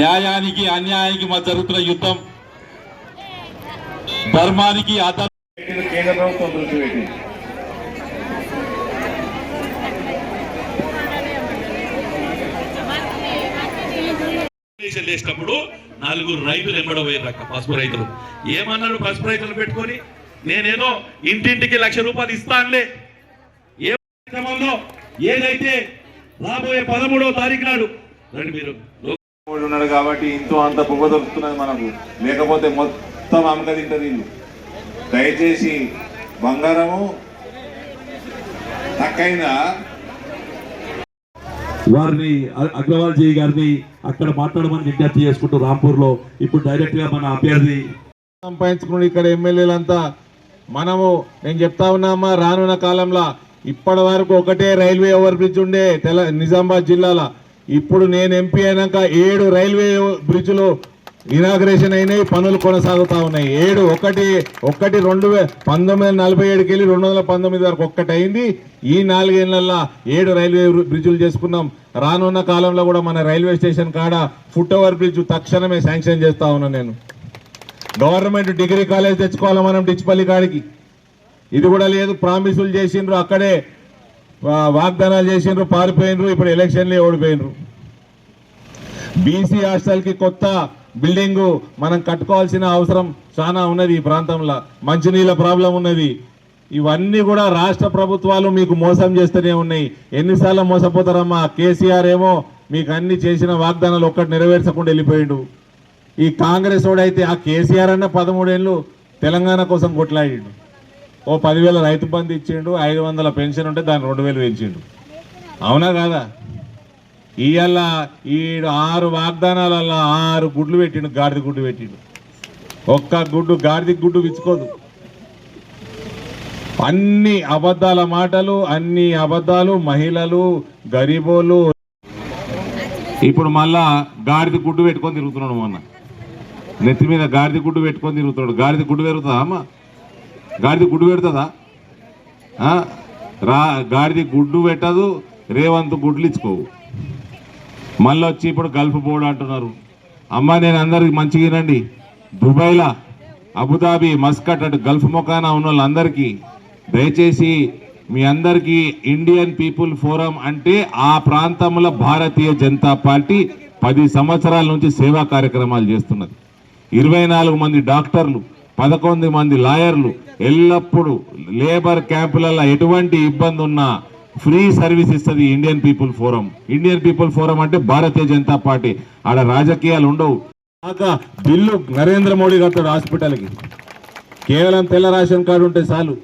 న్యాయానికి అన్యాయానికి మధ్య జరుగుతున్న యుద్ధం. ధర్మానికి అధర్మ కేంద్ర ప్రభుత్వం దృష్టి పెట్టింది నామినేషన్ రైతులు ఎంబడ పోయారు పసుపు రైతులు. ఏమన్నారు పసుపు రైతులు పెట్టుకొని? నేనేదో ఇంటింటికి లక్ష రూపాయలు ఇస్తానులే. ఏ కార్యక్రమంలో ఏదైతే రాబోయే పదమూడవ తారీఖు నాడు రండి మీరు. ఉన్నాడు కాబట్టి ఇంతో అంత పొగ దొరుకుతున్నది మనకు. లేకపోతే మొత్తం అమ్మక తింటది దయచేసి బంగారము తక్కైనా వారిని అగ్రవాల్ జీ గారిని అక్కడ మాట్లాడమని విజ్ఞప్తి చేసుకుంటూ రాంపూర్లో ఇప్పుడు డైరెక్ట్గా మన అభ్యర్థి సంపాదించుకున్నాడు ఇక్కడ ఎమ్మెల్యేలంతా మనము నేను చెప్తా ఉన్నామా రానున్న కాలంలో ఇప్పటి వరకు ఒకటే రైల్వే ఓవర్ బ్రిడ్జ్ ఉండే తెల నిజామాబాద్ జిల్లాలో. ఇప్పుడు నేను ఎంపీ అయినాక ఏడు రైల్వే బ్రిడ్జ్లు ఇనాగ్రేషన్ అయినాయి పనులు కొనసాగుతా ఉన్నాయి. ఏడు ఒకటి ఒకటి రెండు వే పంతొమ్మిది వందల నలభై ఏడుకి వెళ్ళి రెండు వందల పంతొమ్మిది వరకు ఒక్కటి అయింది ఈ నాలుగేళ్ళలో ఏడు రైల్వే బ్రిడ్జులు చేసుకున్నాం. రానున్న కాలంలో కూడా మన రైల్వే స్టేషన్ కాడ ఫుట్ ఓవర్ బ్రిడ్జ్ తక్షణమే శాంక్షన్ చేస్తా ఉన్నాను నేను. గవర్నమెంట్ డిగ్రీ కాలేజ్ తెచ్చుకోవాలి మనం డిచ్పల్లి కాడికి? ఇది కూడా లేదు ప్రామిసులు చేసిండ్రు అక్కడే. వాగ్దానాలు చేసిండ్రు పారిపోయినరు ఇప్పుడు ఎలక్షన్లే ఓడిపోయినరు బీసీ హాస్టల్కి కొత్త బిల్డింగ్ మనం కట్టుకోవాల్సిన అవసరం చాలా ఉన్నది ఈ ప్రాంతంలో. మంచినీళ్ళ ప్రాబ్లం ఉన్నది. ఇవన్నీ కూడా రాష్ట్ర ప్రభుత్వాలు మీకు మోసం చేస్తూనే ఉన్నాయి. ఎన్నిసార్లు మోసపోతారమ్మా? కేసీఆర్ ఏమో మీకు అన్ని చేసిన వాగ్దానాలు ఒక్కటి నెరవేర్చకుండా వెళ్ళిపోయాడు. ఈ కాంగ్రెస్ వాడైతే ఆ కేసీఆర్ అన్న పదమూడేళ్ళు తెలంగాణ కోసం కొట్లాడిండు. ఓ పదివేల రైతు బంధు ఇచ్చిండు ఐదు వందల పెన్షన్ ఉంటే దాన్ని రెండు వేలు పెంచిండు. అవునా కాదా? ఇవాళ ఈడు ఆరు వాగ్దానాలలో ఆరు గుడ్లు పెట్టిండు గాడిద గుడ్డు పెట్టిండు. ఒక్క గుడ్డు గాడిద గుడ్డు విచ్చుకోదు. అన్ని అబద్ధాల మాటలు అన్ని అబద్ధాలు మహిళలు గరీబోలు. ఇప్పుడు మళ్ళా గాడిద గుడ్డు పెట్టుకొని తిరుగుతున్నాడు మొన్న. నెత్తి మీద గాడిద గుడ్డు పెట్టుకొని తిరుగుతున్నాడు. గాడిద గుడ్డు పెరుగుతుందా అమ్మ? గాడిది గుడ్డు పెడుతుందా? రా గాడిది గుడ్డు పెట్టదు రేవంత్ గుడ్లు ఇచ్చుకోవు. మళ్ళీ వచ్చి ఇప్పుడు గల్ఫ్ బోర్డు అంటున్నారు. అమ్మ నేను అందరికి మంచిగా వినండి. దుబాయ్లా అబుదాబి మస్కట్ అటు గల్ఫ్ మొకానా ఉన్న వాళ్ళందరికీ దయచేసి మీ అందరికీ ఇండియన్ పీపుల్ ఫోరం అంటే ఆ ప్రాంతంలో భారతీయ జనతా పార్టీ పది సంవత్సరాల నుంచి సేవా కార్యక్రమాలు చేస్తున్నది. ఇరవై నాలుగు మంది డాక్టర్లు పదకొండు మంది లాయర్లు ఎల్లప్పుడూ లేబర్ క్యాంపులలో ఎటువంటి ఇబ్బంది ఉన్నా ఫ్రీ సర్వీస్ ఇస్తుంది Indian people forum. Indian people forum అంటే భారతీయ జనతా పార్టీ. ఆడ రాజకీయాలు ఉండవు. కాక బిల్లు నరేంద్ర మోడీ కట్టాడు హాస్పిటల్కి. కేవలం తెల్ల రేషన్ కార్డు ఉంటే చాలు.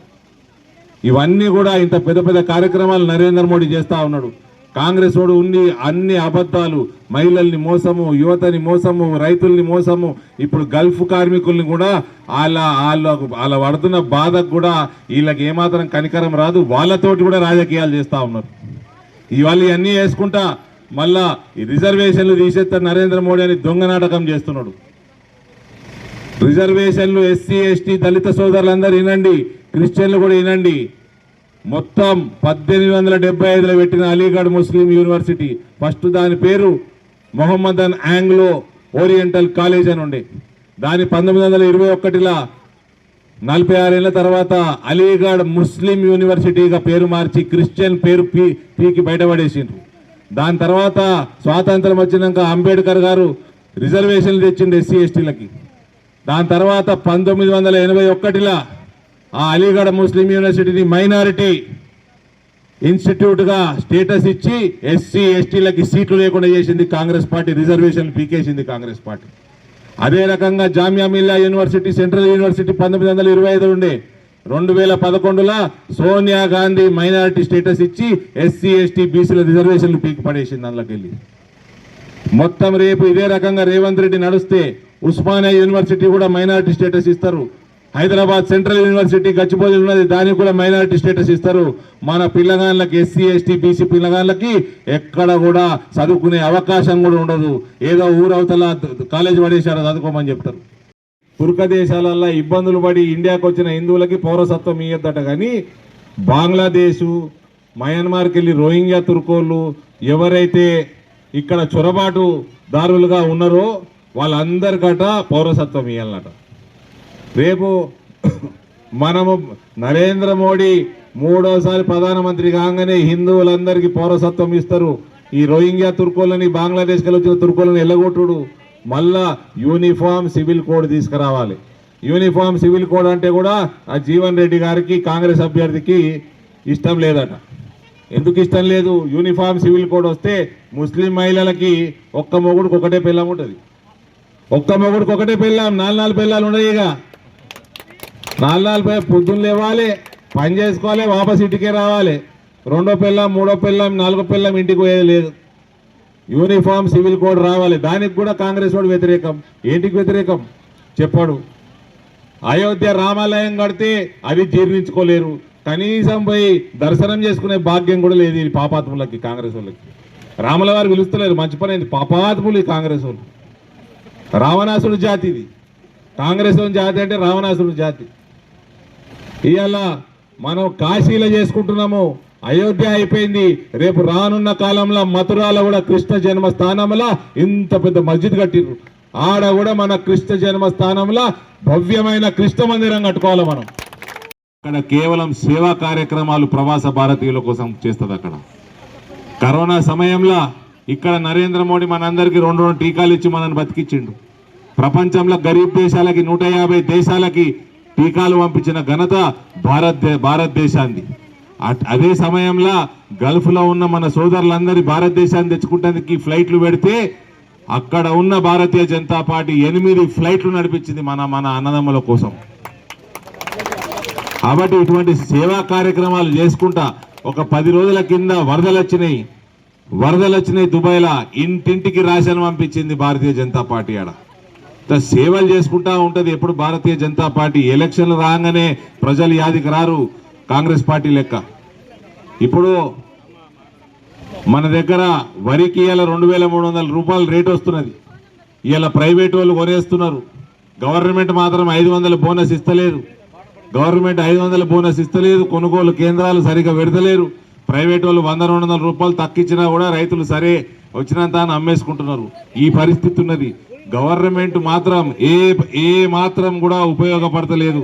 ఇవన్నీ కూడా ఇంత పెద్ద పెద్ద కార్యక్రమాలు నరేంద్ర మోడీ చేస్తా ఉన్నాడు. కాంగ్రెస్ వాడు ఉండి అన్ని అబద్ధాలు మహిళల్ని మోసము యువతని మోసము రైతుల్ని మోసము ఇప్పుడు గల్ఫ్ కార్మికుల్ని కూడా వాళ్ళ వాళ్ళ వాళ్ళ పడుతున్న బాధకు కూడా వీళ్ళకి ఏమాత్రం కనికరం రాదు. వాళ్ళతోటి కూడా రాజకీయాలు చేస్తూ ఉన్నారు. ఇవాళ ఇవన్నీ వేసుకుంటా మళ్ళా ఈ రిజర్వేషన్లు తీసేస్తారు నరేంద్ర మోడీ అని దొంగ నాటకం చేస్తున్నాడు. రిజర్వేషన్లు ఎస్సీ ఎస్టీ దళిత సోదరులందరూ వినండి క్రిస్టియన్లు కూడా వినండి. మొత్తం పద్దెనిమిది వందల డెబ్బై ఐదులో పెట్టిన అలీగఢ్ ముస్లిం యూనివర్సిటీ. ఫస్ట్ దాని పేరు మొహమ్మదన్ ఆంగ్లో ఓరియంటల్ కాలేజ్ అని ఉండే. దాని పంతొమ్మిది వందల ఇరవై ఒకటిలో నలభై ఆరేళ్ళ తర్వాత అలీగఢ్ ముస్లిం యూనివర్సిటీగా పేరు మార్చి క్రిస్టియన్ పేరు పీ పీకి బయటపడేసిండ్రు. దాని తర్వాత స్వాతంత్రం వచ్చినాక అంబేద్కర్ గారు రిజర్వేషన్లు తెచ్చిండు ఎస్సీ ఎస్టీలకి. దాని తర్వాత పంతొమ్మిది వందల ఎనభై ఒకటిలో ఆ అలీగఢ ముస్లిం యూనివర్సిటీని మైనారిటీ ఇన్స్టిట్యూట్గా స్టేటస్ ఇచ్చి ఎస్సీ ఎస్టీలకి సీట్లు లేకుండా చేసింది కాంగ్రెస్ పార్టీ రిజర్వేషన్లు పీకేసింది కాంగ్రెస్ పార్టీ. అదే రకంగా Jamia Millia university central university పంతొమ్మిది వందల ఇరవై ఐదు ఉండే రెండు వేల పదకొండులో సోనియా గాంధీ మైనారిటీ స్టేటస్ ఇచ్చి ఎస్సీ ఎస్టీ బీసీల రిజర్వేషన్లు పీకి పడేసింది అందులోకి మొత్తం రేపు ఇదే రకంగా రేవంత్ రెడ్డి నడుస్తే ఉస్మానియా యూనివర్సిటీ కూడా మైనారిటీ స్టేటస్ ఇస్తారు. హైదరాబాద్ సెంట్రల్ యూనివర్సిటీ గచ్చిబౌలి ఉన్నది. దానికి కూడా మైనారిటీ స్టేటస్ ఇస్తారు. మన పిల్లగాళ్ళకి ఎస్సీ ఎస్టీ బీసీ పిల్లగాళ్ళకి ఎక్కడ కూడా చదువుకునే అవకాశం కూడా ఉండదు. ఏదో ఊరవతల కాలేజ్ పడేశారు చదువుకోమని చెప్తారు. తుర్క దేశాలల్లో ఇబ్బందులు పడి ఇండియాకు వచ్చిన హిందువులకి పౌరసత్వం ఇయ్యద్దట కానీ బంగ్లాదేశు మయన్మార్కి వెళ్ళి రోహింగ్యా తుర్కోళ్ళు ఎవరైతే ఇక్కడ చొరబాటు దారులుగా ఉన్నారో వాళ్ళందరికట పౌరసత్వం ఇవ్వాలన్నట రేపు మనము నరేంద్ర మోడీ మూడోసారి ప్రధానమంత్రి కాగానే హిందువులందరికీ పౌరసత్వం ఇస్తారు. ఈ రోహింగ్యా తుర్కోలని బంగ్లాదేశ్కి వచ్చిన తుర్కోలని ఎల్లగొట్టుడు. మళ్ళా యూనిఫామ్ సివిల్ కోడ్ తీసుకురావాలి. యూనిఫామ్ సివిల్ కోడ్ అంటే కూడా ఆ జీవన్ రెడ్డి గారికి కాంగ్రెస్ అభ్యర్థికి ఇష్టం లేదట. ఎందుకు ఇష్టం లేదు? యూనిఫామ్ సివిల్ కోడ్ వస్తే ముస్లిం మహిళలకి ఒక్క మొగుడికి ఒకటే పిల్లం ఉంటుంది. ఒక్క మొగుడికి ఒకటే పిల్లం నాలుగు నాలుగు పిల్లలు ఉన్నాయి ఇక నాలుగు నాలుగు పొద్దున్న లేవాలి పని చేసుకోవాలి వాపస్ ఇంటికే రావాలి. రెండో పిల్లం మూడో పిల్లం నాలుగో పిల్లం ఇంటికి పోయేది లేదు. యూనిఫామ్ సివిల్ కోడ్ రావాలి. దానికి కూడా కాంగ్రెస్ వాడు వ్యతిరేకం. ఏంటికి వ్యతిరేకం? చెప్పాడు. అయోధ్య రామాలయం కడితే అది జీర్ణించుకోలేరు. కనీసం పోయి దర్శనం చేసుకునే భాగ్యం కూడా లేదు ఈ పాపాత్ములకి కాంగ్రెస్ వాళ్ళకి. రాముల వారు పిలుస్తలేరు మంచి పని అయింది. పాపాత్ములు ఈ కాంగ్రెస్ వాళ్ళు. రావణాసుడు జాతి ఇది. కాంగ్రెస్ జాతి అంటే రావణాసుడు జాతి. ఇవాళ మనం కాశీలో చేసుకుంటున్నాము. అయోధ్య అయిపోయింది. రేపు రానున్న కాలంలో మథురాలో కూడా కృష్ణ జన్మ స్థానంలో ఇంత పెద్ద మస్జిద్ కట్టిరు ఆడ కూడా మన కృష్ణ జన్మ స్థానంలో భవ్యమైన కృష్ణ మందిరం కట్టుకోవాలి మనం. అక్కడ కేవలం సేవా కార్యక్రమాలు ప్రవాస భారతీయుల కోసం చేస్తుంది అక్కడ. కరోనా సమయంలో ఇక్కడ నరేంద్ర మోడీ మనందరికీ రెండు రెండు టీకాలు ఇచ్చి మనల్ని బతికిచ్చిండు. ప్రపంచంలో గరీబ్ దేశాలకి నూట యాభై దేశాలకి టీకాలు పంపించిన ఘనత భారత భారతదేశాన్ని అట్- అదే సమయంలో గల్ఫ్లో ఉన్న మన సోదరులందరి భారతదేశాన్ని తెచ్చుకుంటానికి ఫ్లైట్లు పెడితే అక్కడ ఉన్న భారతీయ జనతా పార్టీ ఎనిమిది ఫ్లైట్లు నడిపించింది మన మన అన్నదమ్ముల కోసం. కాబట్టి ఇటువంటి సేవా కార్యక్రమాలు చేసుకుంటా ఒక పది రోజుల కింద వరదలు వచ్చినాయి. వరదలు వచ్చినాయి దుబాయ్లా. ఇంటింటికి రేషన్ పంపించింది భారతీయ జనతా పార్టీ ఆడ. సేవలు చేసుకుంటా ఉంటది. ఎప్పుడు భారతీయ జనతా పార్టీ ఎలక్షన్లు రాగానే ప్రజలు యాదికి రారు కాంగ్రెస్ పార్టీ లెక్క. ఇప్పుడు మన దగ్గర వరికి ఇవాళ రెండు వేల మూడు వందల రూపాయలు రేట్ వస్తున్నది. ఇవాళ ప్రైవేట్ వాళ్ళు కొనేస్తున్నారు. గవర్నమెంట్ మాత్రం ఐదు వందల బోనస్ ఇస్తలేదు. గవర్నమెంట్ ఐదు వందల బోనస్ ఇస్తలేదు. కొనుగోలు కేంద్రాలు సరిగా పెడతలేరు. ప్రైవేట్ వాళ్ళు వంద రెండు వందల రూపాయలు తక్కిచ్చినా కూడా రైతులు సరే వచ్చినంత అని అమ్మేసుకుంటున్నారు. ఈ పరిస్థితి ఉన్నది. గవర్నమెంట్ మాత్రం ఏ ఏ మాత్రం కూడా ఉపయోగపడతలేదు.